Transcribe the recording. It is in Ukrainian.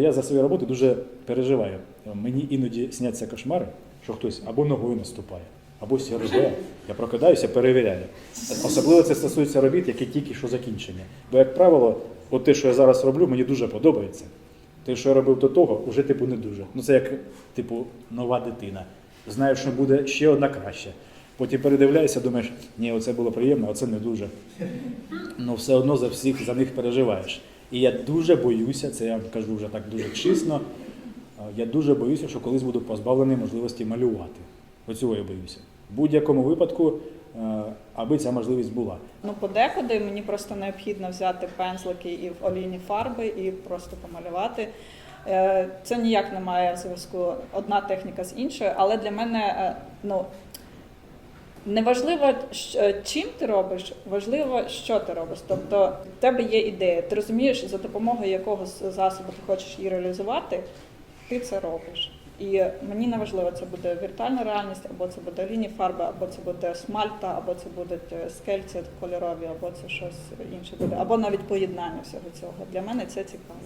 Я за свою роботу дуже переживаю. Мені іноді сняться кошмари, що хтось або ногою наступає, або сірве. Я прокидаюся, перевіряю. Особливо це стосується робіт, які тільки що закінчені. Бо, як правило, от те, що я зараз роблю, мені дуже подобається. Те, що я робив до того, вже типу не дуже. Ну це як типу нова дитина. Знаю, що буде ще одна краща. Потім передивляєшся, думаєш, ні, оце було приємно, а це не дуже. Ну все одно за всіх за них переживаєш. І я дуже боюся, це я кажу вже так дуже чесно. Я дуже боюся, що колись буду позбавлений можливості малювати. Оцього я боюся. В будь-якому випадку, е, аби ця можливість була. Ну, подекуди мені просто необхідно взяти пензлики і в олійні фарби і просто помалювати. Е, Це ніяк не має зв'язку одна техніка з іншою, але для мене е, ну, неважливо, е, чим ти робиш, важливо, що ти робиш. Тобто в тебе є ідея, ти розумієш, за допомогою якого засобу ти хочеш її реалізувати, ти це робиш. І мені не важливо, це буде віртуальна реальність, або це буде лінії фарби, або це буде смальта, або це будуть е, скельці кольорові, або це щось інше буде, або навіть поєднання всього цього. Для мене це цікаво.